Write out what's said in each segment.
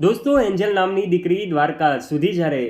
દોસ્તો, એન્જલ નામની દીકરી દ્વારકા સુધી જ્યારે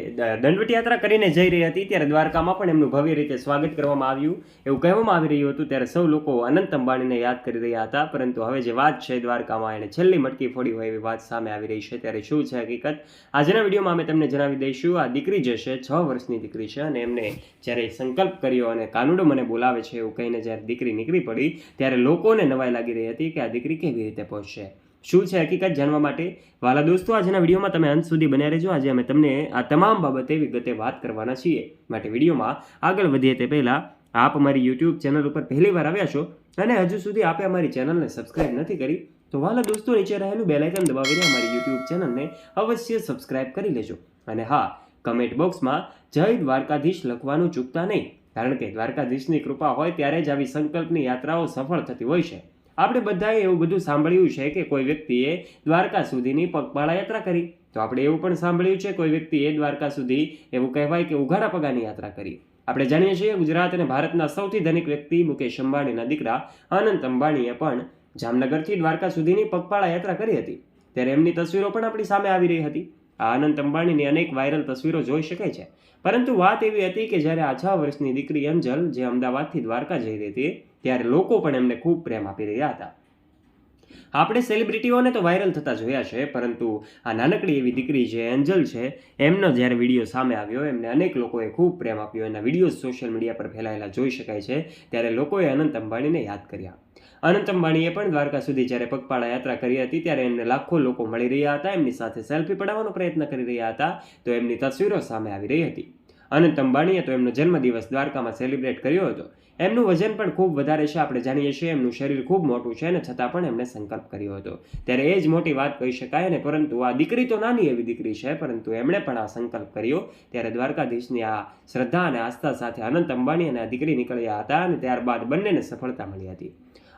દંડવટ યાત્રા કરીને જઈ રહી હતી, ત્યારે દ્વારકામાં પણ એમનું ભવ્ય રીતે સ્વાગત કરવામાં આવ્યું. એવું કહેવામાં આવી રહ્યું હતું, ત્યારે સૌ લોકો અનંત અંબાણીને યાદ કરી રહ્યા હતા. પરંતુ હવે જે વાત છે દ્વારકામાં એણે છેલ્લી મટકી ફોડી હોય એવી વાત સામે આવી રહી છે. ત્યારે શું છે હકીકત? આજના વિડીયોમાં અમે તમને જણાવી દઈશું, આ દીકરી જે છે, છ વર્ષની દીકરી છે અને એમને જ્યારે સંકલ્પ કર્યો અને કાનુડો મને બોલાવે છે એવું કહીને જ્યારે દીકરી નીકળી પડી, ત્યારે લોકોને નવાઈ લાગી રહી હતી કે આ દીકરી કેવી રીતે પહોંચશે. શું છે હકીકત જાણવા માટે? વાલા દોસ્તો, આજના વિડીયોમાં તમે અંત સુધી બન્યા રહેજો. આજે અમે તમને આ તમામ બાબતે વિગતે વાત કરવાના છીએ. માટે વિડીયોમાં આગળ વધીએ તે પહેલાં, આપ અમારી યુટ્યુબ ચેનલ ઉપર પહેલી વાર આવ્યા છો અને હજુ સુધી આપે અમારી ચેનલને સબસ્ક્રાઇબ નથી કરી, તો વાલા દોસ્તો, નીચે રહેલું બેલાઇકન દબાવીને અમારી યુટ્યુબ ચેનલને અવશ્ય સબસ્ક્રાઇબ કરી લેજો. અને હા કમેન્ટ બોક્સમાં જય દ્વારકાધીશ લખવાનું ચૂકતા નહીં. કારણ કે દ્વારકાધીશની કૃપા હોય ત્યારે જ આવી સંકલ્પની યાત્રાઓ સફળ થતી હોય છે. આપણે બધાએ એવું બધું સાંભળ્યું છે કે કોઈ વ્યક્તિએ દ્વારકા સુધીની પગપાળા યાત્રા કરી. તો આપણે એવું પણ સાંભળ્યું છે કોઈ વ્યક્તિએ દ્વારકા સુધી એવું કહેવાય કે ઉઘાડા પગાની યાત્રા કરી. આપણે જાણીએ છીએ ગુજરાત અને ભારતના સૌથી ધનિક વ્યક્તિ મુકેશ અંબાણીના દીકરા અનંત અંબાણીએ પણ જામનગરથી દ્વારકા સુધીની પગપાળા યાત્રા કરી હતી. ત્યારે એમની તસવીરો પણ આપણી સામે આવી રહી હતી. આ અનંત અંબાણીની અનેક વાયરલ તસવીરો જોઈ શકાય છે. પરંતુ વાત એવી હતી કે જ્યારે આ છ વર્ષની દીકરી અંજલ, જે અમદાવાદથી દ્વારકા જઈ રહી હતી, ત્યારે લોકો પણ એમને ખૂબ પ્રેમ આપી રહ્યા હતા. આપણે સેલિબ્રિટીઓને તો વાયરલ થતા જોયા છે, પરંતુ આ નાનકડી એવી દીકરી જે એન્જલ છે, એમનો જ્યારે વીડિયો સામે આવ્યો, એમને અનેક લોકોએ ખૂબ પ્રેમ આપ્યો. એના વીડિયો સોશિયલ મીડિયા પર ફેલાયેલા જોઈ શકાય છે, ત્યારે લોકોએ અનંત અંબાણીને યાદ કર્યા. અનંત અંબાણીએ પણ દ્વારકા સુધી જ્યારે પગપાળા યાત્રા કરી હતી, ત્યારે એમને લાખો લોકો મળી રહ્યા હતા, એમની સાથે સેલ્ફી પડાવવાનો પ્રયત્ન કરી રહ્યા હતા, તો એમની તસવીરો સામે આવી રહી હતી. અનંત અંબાણીએ તો એમનો જન્મદિવસ દ્વારકામાં સેલિબ્રેટ કર્યો હતો. એમનું વજન પણ ખૂબ વધારે છે, આપણે જાણીએ છીએ. એમનું શરીર ખૂબ મોટું છે અને છતાં પણ એમણે સંકલ્પ કર્યો હતો. ત્યારે એ જ મોટી વાત કહી શકાય ને, પરંતુ આ દીકરી તો નાની એવી દીકરી છે, પરંતુ એમણે પણ આ સંકલ્પ કર્યો. ત્યારે દ્વારકાધીશની આ શ્રદ્ધા અને આસ્થા સાથે અનંત અંબાણી અને આ દીકરી નીકળ્યા હતા અને ત્યારબાદ બંનેને સફળતા મળી હતી.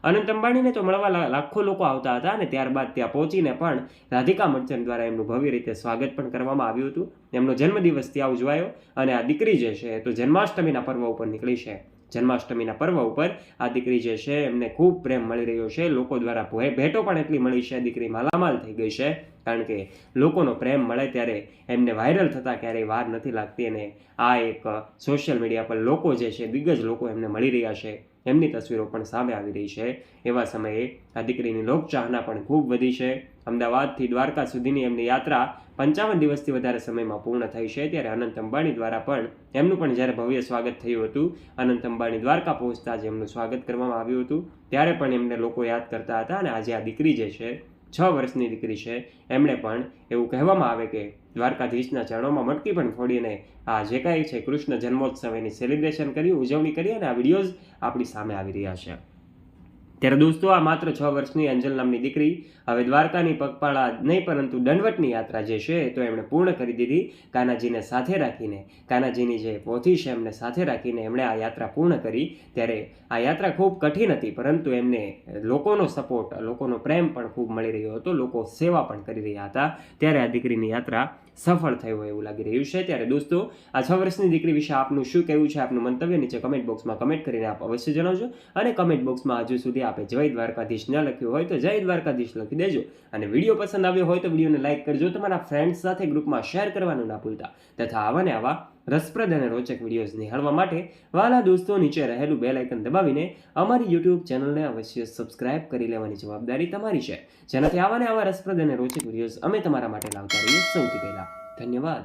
અનંત અંબાણીને તો મળવા લાખો લોકો આવતા હતા અને ત્યારબાદ ત્યાં પહોંચીને પણ રાધિકા મર્ચન્ટ દ્વારા એમનું ભવ્ય રીતે સ્વાગત પણ કરવામાં આવ્યું હતું. એમનો જન્મદિવસ ત્યાં ઉજવાયો અને આ દીકરી જે છે તો જન્માષ્ટમીના પર્વ ઉપર નીકળી છે. જન્માષ્ટમીના પર્વ ઉપર આ દીકરી જે છે એમને ખૂબ પ્રેમ મળી રહ્યો છે. લોકો દ્વારા ભેટો પણ એટલી મળી છે. દીકરી માલામાલ થઈ ગઈ છે. કારણ કે લોકોનો પ્રેમ મળે ત્યારે એમને વાયરલ થતાં ક્યારેય વાર નથી લાગતી અને આ એક સોશિયલ મીડિયા પર લોકો જે છે, દિગ્ગજ લોકો એમને મળી રહ્યા છે. એમની તસવીરો પણ સામે આવી રહી છે. એવા સમયે આ દીકરીની લોકચાહના પણ ખૂબ વધી છે. અમદાવાદથી દ્વારકા સુધીની એમની યાત્રા પંચાવન દિવસથી વધારે સમયમાં પૂર્ણ થઈ છે. ત્યારે અનંત અંબાણી દ્વારા પણ એમનું પણ જ્યારે ભવ્ય સ્વાગત થયું હતું, અનંત અંબાણી દ્વારકા પહોંચતા જ એમનું સ્વાગત કરવામાં આવ્યું હતું. ત્યારે પણ એમને લોકો યાદ કરતા હતા અને આજે આ દીકરી જે છે છ વર્ષની દીકરી છે. એમણે પણ એવું કહેવામાં આવે કે દ્વારકાધીશના ચરણોમાં મટકી પણ ફોડીને આ જે કાંઈ છે કૃષ્ણ જન્મોત્સવ એની સેલિબ્રેશન કરી, ઉજવણી કરી અને આ વિડીયોઝ આપણી સામે આવી રહ્યા છે. ત્યારે દોસ્તો, આ માત્ર છ વર્ષની અંજલ નામની દીકરી, હવે દ્વારકાની પગપાળા નહીં, પરંતુ દંડવટની યાત્રા જે છે, તો એમણે પૂર્ણ કરી દીધી કાનાજીને સાથે રાખીને. કાનાજીની જે પોથી છે, એમને સાથે રાખીને એમણે આ યાત્રા પૂર્ણ કરી. ત્યારે આ યાત્રા ખૂબ કઠિન હતી, પરંતુ એમને લોકોનો સપોર્ટ લોકોનો પ્રેમ પણ ખૂબ મળી રહ્યો હતો, લોકો સેવા પણ કરી રહ્યા હતા. ત્યારે આ દીકરીની યાત્રા સફળ થઈ હોય એવું લાગી રહ્યું છે. ત્યારે દોસ્તો, આ છ વર્ષની દીકરી વિશે આપનું શું કહેવું છે? આપનું મંતવ્ય નીચે કમેન્ટ બોક્સમાં કમેન્ટ કરીને આપ અવશ્ય જણાવજો. અને કમેન્ટ બોક્સમાં હજુ સુધી આપે જય દ્વારકાધીશ ન લખ્યું હોય તો જય દ્વારકાધીશ લખી દેજો. અને વીડિયો પસંદ આવ્યો હોય તો વિડીયોને લાઇક કરજો. તમારા ફ્રેન્ડ્સ સાથે ગ્રુપમાં શેર કરવાનું ના ભૂલતા. તથા આવા ને આવા રસપ્રદ અને રોચક વિડીયોઝ નિહાળવા માટે વાલા દોસ્તો નીચે રહેલું બેલ આઇકન દબાવીને અમારી યુટ્યુબ ચેનલને અવશ્ય સબસ્ક્રાઇબ કરી લેવાની જવાબદારી તમારી છે. જેનાથી આવા ને આવા રસપ્રદ અને રોચક વિડીયોઝ અમે તમારા માટે લાવતા રહીએ સૌથી પહેલાં. ધન્યવાદ.